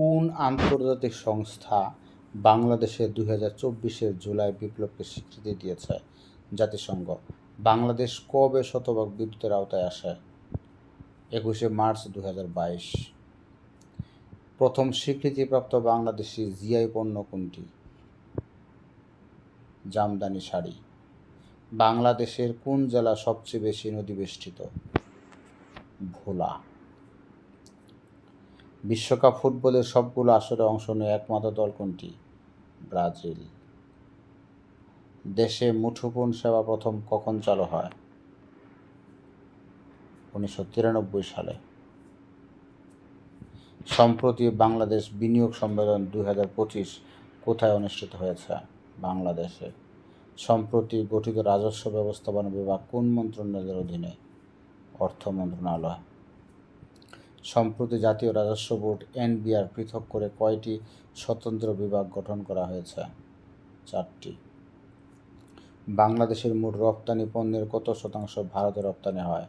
কোন আন্তর্জাতিক সংস্থা বাংলাদেশে দুই হাজার চব্বিশের জুলাই বিপ্লবকে স্বীকৃতি দিয়েছে? জাতিসংঘ। বাংলাদেশ কবে শতভাগ বিদ্যুতের আওতায় আসে? একুশে মার্চ দু বাইশ। প্রথম স্বীকৃতিপ্রাপ্ত বাংলাদেশি জিআই পণ্য কোনটি? জামদানি শাড়ি। বাংলাদেশের কোন জেলা সবচেয়ে বেশি নদী বেষ্টিত ভোলা। বিশ্বকাপ ফুটবলের সবগুলো আসরে অংশ নেয় একমাত্র দল কোনটি? ব্রাজিল। দেশে মুঠোফোন সেবা প্রথম কখন চালু হয়? উনিশশো তিরানব্বই সালে। সম্প্রতি বাংলাদেশ বিনিয়োগ সম্মেলন দুই হাজার পঁচিশ কোথায় অনুষ্ঠিত হয়েছে? বাংলাদেশে। সম্প্রতি গঠিত রাজস্ব ব্যবস্থাপনা বিভাগ কোন মন্ত্রণালয়ের অধীনে? অর্থ মন্ত্রণালয়। সম্প্রতি জাতীয় রাজস্ব বোর্ড এনবিআর পৃথক করে কয়টি স্বতন্ত্র বিভাগ গঠন করা হয়েছে? চারটি। বাংলাদেশের মোট রপ্তানি পণ্যের কত শতাংশ ভারতে রপ্তানি হয়?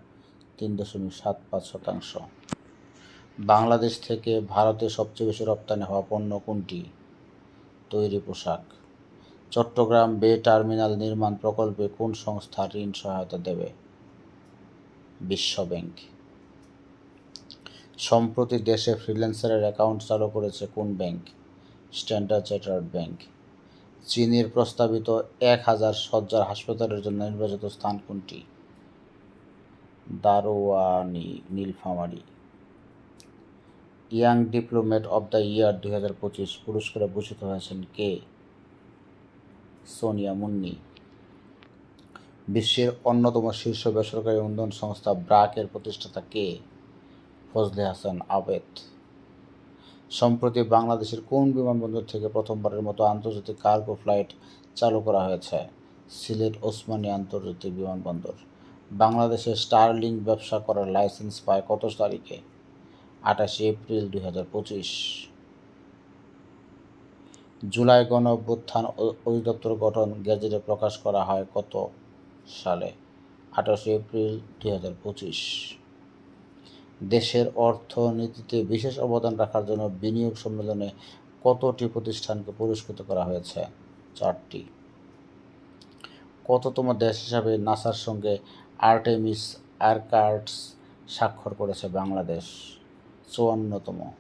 তিন দশমিক সাত পাঁচ শতাংশ। বাংলাদেশ থেকে ভারতে সবচেয়ে বেশি রপ্তানি হওয়া পণ্য কোনটি? তৈরি পোশাক। চট্টগ্রাম বে টার্মিনাল নির্মাণ প্রকল্পে কোন সংস্থা ঋণ সহায়তা দেবে? বিশ্ব ব্যাংক সম্প্রতি দেশে ফ্রিল্যান্সারের অ্যাকাউন্ট চালু করেছে কোন ব্যাংক? Standard chartered bank. চীনের প্রস্তাবিত এক হাজার সজ্জার হাসপাতালের জন্য নির্বাচিত স্থান কোনটি? Darwani, Nilphamari. Young diplomat of the year দুই হাজার পঁচিশ, পুরস্কারে ভূষিত হয়েছেন কে? সোনিয়া মুন্নি। বিশ্বের অন্যতম শীর্ষ বেসরকারি উন্নয়ন সংস্থা ব্রাকের প্রতিষ্ঠাতা কে? ফজলে হাসান আবেদ। সম্প্রতি বাংলাদেশের কোন বিমানবন্দর থেকে প্রথমবারের মতো আন্তর্জাতিক কার্গো ফ্লাইট চালু করা হয়েছে? সিলেট ওসমানী আন্তর্জাতিক বিমানবন্দর। বাংলাদেশে স্টারলিং ব্যবসা করার লাইসেন্স পায় কত তারিখে? আঠাশে এপ্রিল দুই হাজার পঁচিশ। জুলাই গণ অভ্যুত্থান অধিদপ্তর গঠন গেজেটে প্রকাশ করা হয় কত সালে? আঠাশে এপ্রিল দুই হাজার পঁচিশ। দেশের অর্থনীতিতে বিশেষ অবদান রাখার জন্য বিনিয়োগ সম্মেলনে কতটি প্রতিষ্ঠানকে পুরস্কৃত করা হয়েছে? চারটি। কততম দেশ হিসাবে নাসার সঙ্গে আর্টেমিস আর্কার্টস স্বাক্ষর করেছে বাংলাদেশ? চুয়ান্নতম।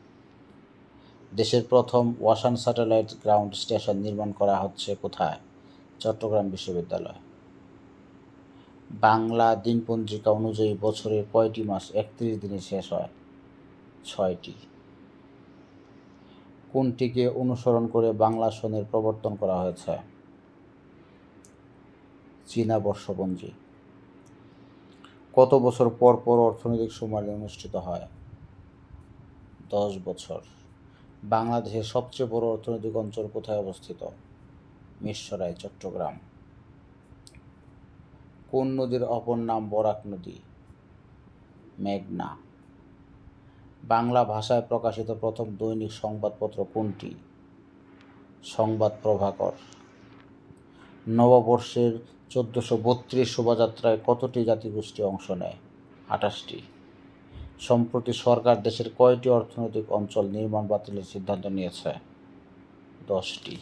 দেশের প্রথম ওয়াসান স্যাটেলাইট গ্রাউন্ড স্টেশন নির্মাণ করা হচ্ছে কোথায়? চট্টগ্রাম বিশ্ববিদ্যালয়। বাংলা দিনপঞ্জিকা অনুযায়ী বছরের কয়টি মাস? একত্রিশ দিনে শেষ হয়। ছয়টি। কোনটিকে অনুসরণ করে বাংলা সনের প্রবর্তন করা হয়েছে? চীনা বর্ষপঞ্জি। কত বছর পর পর অর্থনৈতিক সম্মেলন অনুষ্ঠিত হয়? দশ বছর। বাংলাদেশের সবচেয়ে বড় অর্থনৈতিক অঞ্চল কোথায় অবস্থিত? মিরসরাই, চট্টগ্রাম। কোন নদীর অপর নাম বরাক নদী? মেঘনা। বাংলা ভাষায় প্রকাশিত প্রথম দৈনিক সংবাদপত্র কোনটি? সংবাদ প্রভাকর। নববর্ষের চোদ্দোশো বত্রিশ শোভাযাত্রায় কতটি জাতিগোষ্ঠী অংশ নেয়? আঠাশটি। সম্প্রতি সরকার দেশের কয়টি অর্থনৈতিক অঞ্চল নির্মাণ বাতিলের সিদ্ধান্ত নিয়েছে? দশটি।